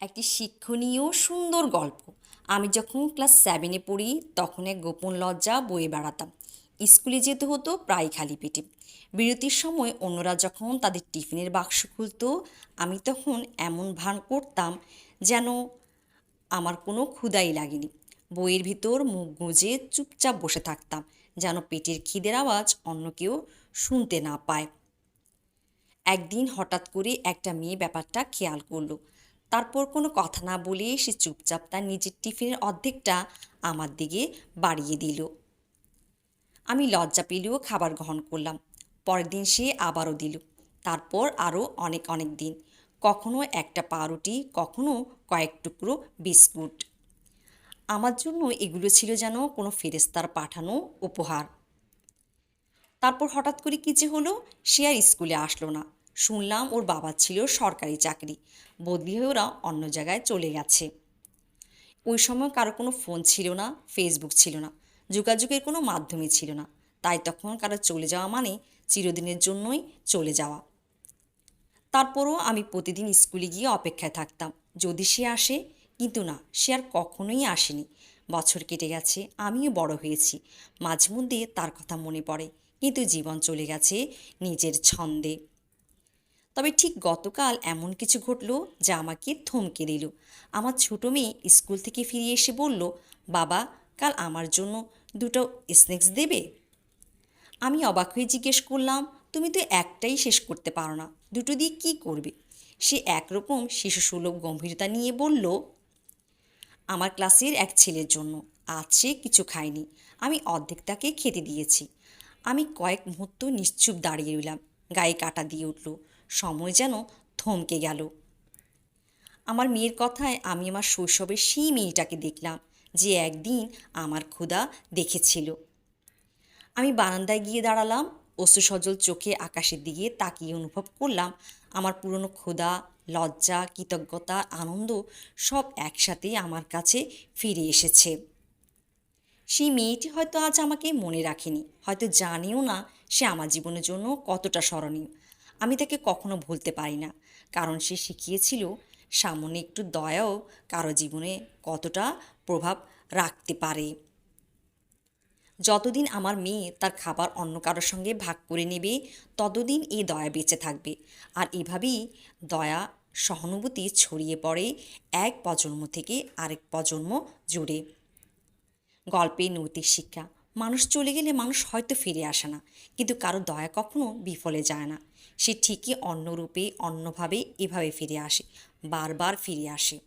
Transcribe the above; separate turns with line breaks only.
একটি শিক্ষণীয় সুন্দর গল্প। আমি যখন ক্লাস সেভেনে পড়ি, তখন এক গোপন লজ্জা বয়ে বেড়াতাম। স্কুলে যেতে হতো প্রায় খালি পেটে। বিরতির সময় অন্যরা যখন তাদের টিফিনের বাক্স খুলতো, আমি তখন এমন ভান করতাম যেন আমার কোনো ক্ষুদাই লাগেনি। বইয়ের ভিতর মুখ গুঁজে চুপচাপ বসে থাকতাম যেন পেটের খিদের আওয়াজ অন্য কেউ শুনতে না পায়। একদিন হঠাৎ করে একটা মেয়ে ব্যাপারটা খেয়াল করল। তারপর কোনো কথা না বলে সে চুপচাপ তার নিজের টিফিনের অর্ধেকটা আমার দিকে বাড়িয়ে দিল। আমি লজ্জা পেলেও খাবার গ্রহণ করলাম। পরের দিন সে আবারও দিল। তারপর আরও অনেক অনেক দিন। কখনো একটা পাউরুটি, কখনো কয়েক টুকরো বিস্কুট। আমার জন্য এগুলো ছিল যেন কোনো ফেরেস্তার পাঠানো উপহার। তারপর হঠাৎ করে কী যে হলো, সে আর স্কুলে আসলো না। শুনলাম ওর বাবার ছিল সরকারি চাকরি। বদলি হয়ে ওরা অন্য জায়গায় চলে গেছে। ওই সময় কারও কোনো ফোন ছিল না ফেসবুক ছিল না, যোগাযোগের কোনো মাধ্যমই ছিল না। তাই তখন কারও চলে যাওয়া মানে চিরদিনের জন্যই চলে যাওয়া। তারপরও আমি প্রতিদিন স্কুলে গিয়ে অপেক্ষায় থাকতাম। যদি সে আসে, কিন্তু না, সে আর কখনোই আসেনি। বছর কেটে গেছে, আমিও বড় হয়েছি। মাঝে মধ্যে তার কথা মনে পড়ে, কিন্তু জীবন চলে গেছে নিজের ছন্দে। তবে ঠিক গতকাল এমন কিছু ঘটলো যা আমাকে থমকে দিল। আমার ছোটো মেয়ে স্কুল থেকে ফিরে এসে বলল, বাবা, কাল আমার জন্য দুটো স্ন্যাক্স দেবে? আমি অবাক হয়ে জিজ্ঞেস করলাম, তুমি তো একটাই শেষ করতে পারো না, দুটো দিয়ে কী করবে? সে একরকম শিশুসুলভ গম্ভীরতা নিয়ে বলল, আমার ক্লাসের এক ছেলের জন্য, আজ সে কিছু খায়নি, আমি অর্ধেক তাকে খেতে দিয়েছি। আমি কয়েক মুহূর্ত নিশ্চুপ দাঁড়িয়ে রইলাম, গায়ে কাটা দিয়ে উঠল। সময় যেন থমকে গেল। আমার মেয়ের কথায় আমি আমার শৈশবের সেই মেয়েটাকে দেখলাম, যে একদিন আমার ক্ষুধা দেখেছিল। আমি বারান্দায় গিয়ে দাঁড়ালাম অশ্রু সজল চোখে আকাশের দিকে তাকিয়ে অনুভব করলাম, আমার পুরনো ক্ষুধা, লজ্জা, কৃতজ্ঞতা, আনন্দ সব একসাথে আমার কাছে ফিরে এসেছে। সেই মেয়েটি হয়তো আজ আমাকে মনে রাখেনি, হয়তো জানেও না সে আমার জীবনের জন্য কতটা স্মরণীয়। আমি তাকে কখনো ভুলতে পারি না। কারণ সে শিখিয়েছিল, সামনে একটু দয়াও কারও জীবনে কতটা প্রভাব রাখতে পারে। যতদিন আমার মেয়ে তার খাবার অন্য কারোর সঙ্গে ভাগ করে নেবে, ততদিন এই দয়া বেঁচে থাকবে। আর এভাবেই দয়া সহানুভূতি ছড়িয়ে পড়ে এক প্রজন্ম থেকে আরেক প্রজন্ম জুড়ে। গল্পে নৈতিক শিক্ষা। মানুষ চলে গেলে মানুষ হয়তো ফিরে আসে না, কিন্তু কারও দয়া কখনো বিফলে যায় না। সে ঠিকই অন্য রূপে অন্যভাবে এভাবে ফিরে আসে, বারবার ফিরে আসে।